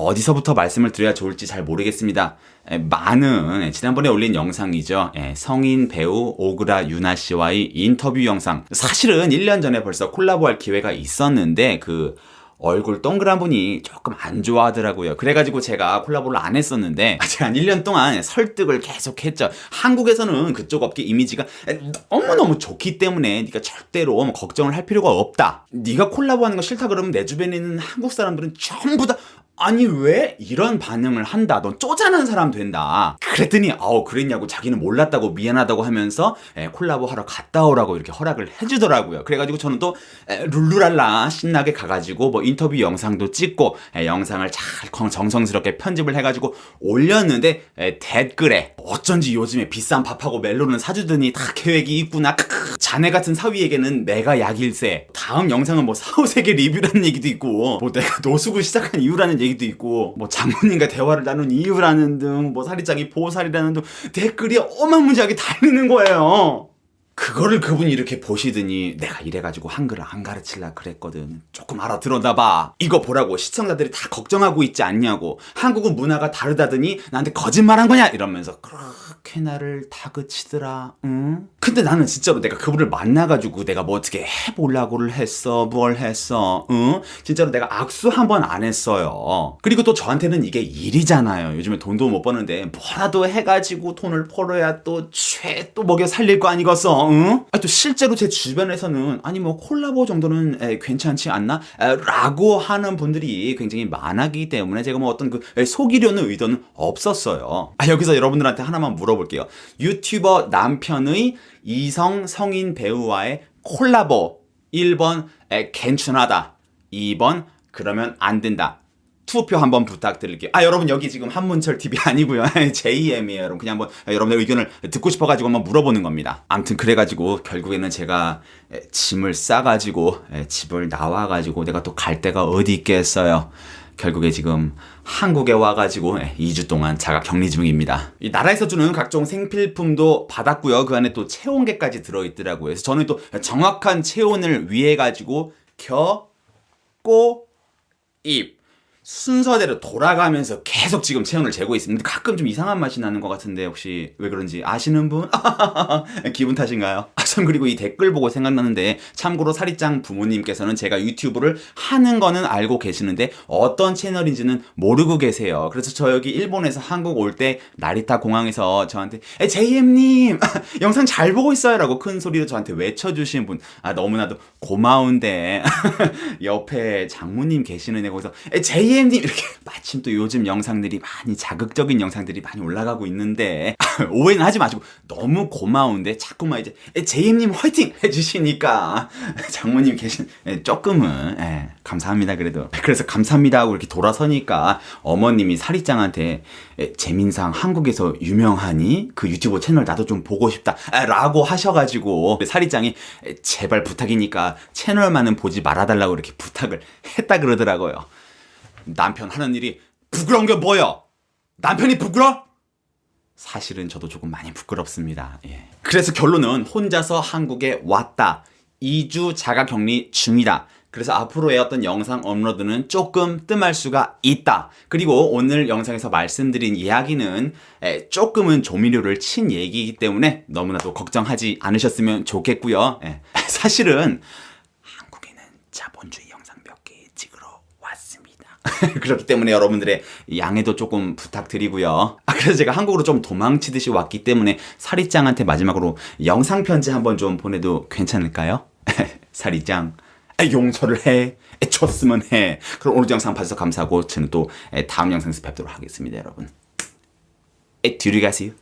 어디서부터 말씀을 드려야 좋을지 잘 모르겠습니다. 에, 많은 에, 지난번에 올린 영상이죠. 에, 성인 배우 오그라 유나 씨와의 인터뷰 영상. 사실은 1년 전에 벌써 콜라보할 기회가 있었는데 그 얼굴 동그란 분이 조금 안 좋아하더라고요. 그래가지고 제가 콜라보를 안 했었는데 제가 한 1년 동안 설득을 계속 했죠. 한국에서는 그쪽 업계 이미지가 너무너무 좋기 때문에 네가 절대로 뭐 걱정을 할 필요가 없다. 네가 콜라보하는 거 싫다 그러면 내 주변에 있는 한국 사람들은 전부 다 아니 왜 이런 반응을 한다? 넌 쪼잔한 사람 된다. 그랬더니 아우 그랬냐고 자기는 몰랐다고 미안하다고 하면서 에, 콜라보 하러 갔다 오라고 이렇게 허락을 해주더라고요. 그래가지고 저는 또 에, 룰루랄라 신나게 가가지고 뭐 인터뷰 영상도 찍고 에, 영상을 잘 건- 정성스럽게 편집을 해가지고 올렸는데 에, 댓글에 어쩐지 요즘에 비싼 밥하고 멜론은 사주더니 다 계획이 있구나. 크크. 자네 같은 사위에게는 내가 약일세. 다음 영상은 뭐 사후세계 리뷰라는 얘기도 있고 뭐 내가 노숙을 시작한 이유라는 얘기 도 있고 뭐 장모님과 대화를 나눈 이유라는 등 뭐 사리장이 보살이라는 등 댓글이 어마무지하게 달리는 거예요 그거를 그분이 이렇게 보시더니 내가 이래가지고 한글을 안 가르칠라 그랬거든. 조금 알아들었나 봐. 이거 보라고 시청자들이 다 걱정하고 있지 않냐고. 한국은 문화가 다르다더니 나한테 거짓말한 거냐 이러면서 그렇게 나를 다그치더라. 응? 근데 나는 진짜로 내가 그분을 만나가지고 내가 뭐 어떻게 해보려고를 했어. 뭘 했어. 응? 진짜로 내가 악수 한 번 안 했어요. 그리고 또 저한테는 이게 일이잖아요. 요즘에 돈도 못 버는데 뭐라도 해가지고 돈을 벌어야 또죄또 먹여 살릴 거 아니겠어. 응? 아, 또 실제로 제 주변에서는 아니 뭐 콜라보 정도는 에, 괜찮지 않나? 에, 라고 하는 분들이 굉장히 많았기 때문에 제가 뭐 어떤 그 에, 속이려는 의도는 없었어요. 아, 여기서 여러분들한테 하나만 물어볼게요. 유튜버 남편의 이성 성인 배우와의 콜라보 1번 에, 괜찮하다. 2번 그러면 안 된다. 투표 한번 부탁드릴게요. 아 여러분 여기 지금 한문철 TV 아니고요. JM이에요. 여러분 그냥 한번 여러분의 의견을 듣고 싶어가지고 한번 물어보는 겁니다. 암튼 그래가지고 결국에는 제가 에, 짐을 싸가지고 에, 집을 나와가지고 내가 또 갈 데가 어디 있겠어요. 결국에 지금 한국에 와가지고 2주 동안 자가 격리 중입니다. 이 나라에서 주는 각종 생필품도 받았고요. 그 안에 또 체온계까지 들어있더라고요. 그래서 저는 또 정확한 체온을 위해 가지고 겨, 꼬, 입 순서대로 돌아가면서 계속 지금 체온을 재고 있습니다. 가끔 좀 이상한 맛이 나는 것 같은데 혹시 왜 그런지 아시는 분? 기분 탓인가요? 아, 참 그리고 이 댓글 보고 생각나는데 참고로 사리짱 부모님께서는 제가 유튜브를 하는 거는 알고 계시는데 어떤 채널인지는 모르고 계세요. 그래서 저 여기 일본에서 한국 올 때 나리타 공항에서 저한테 에, JM님 영상 잘 보고 있어요 라고 큰 소리로 저한테 외쳐주신 분 아, 너무나도 고마운데 옆에 장모님 계시는데 거기서 에, JM님 이렇게 마침 또 요즘 영상들이 많이 자극적인 영상들이 많이 올라가고 있는데 오해는 하지 마시고 너무 고마운데 자꾸만 이제 에, JM님 화이팅! 해주시니까 장모님 계신 에, 조금은 에, 감사합니다 그래도. 그래서 감사합니다 하고 이렇게 돌아서니까 어머님이 사리짱한테 에, 재민상 한국에서 유명하니 그 유튜브 채널 나도 좀 보고 싶다 아, 라고 하셔가지고 사리짱이 에, 제발 부탁이니까 채널만은 보지 말아달라고 이렇게 부탁을 했다 그러더라고요 남편 하는 일이 부끄러운 게 뭐여 남편이 부끄러? 사실은 저도 조금 많이 부끄럽습니다. 예. 그래서 결론은 혼자서 한국에 왔다. 2주 자가 격리 중이다. 그래서 앞으로의 어떤 영상 업로드는 조금 뜸할 수가 있다. 그리고 오늘 영상에서 말씀드린 이야기는 에, 조금은 조미료를 친 얘기이기 때문에 너무나도 걱정하지 않으셨으면 좋겠고요. 예. 사실은 한국에는 자본주의 영상 몇 개 찍으러 왔습니다. 그렇기 때문에 여러분들의 양해도 조금 부탁드리고요. 아, 그래서 제가 한국으로 좀 도망치듯이 왔기 때문에 사리짱한테 마지막으로 영상 편지 한번 좀 보내도 괜찮을까요? 사리짱. 아, 용서를 해. 줬으면 해. 그럼 오늘 영상 봐주셔서 감사하고 저는 또 다음 영상에서 뵙도록 하겠습니다, 여러분. 뒤로 가세요.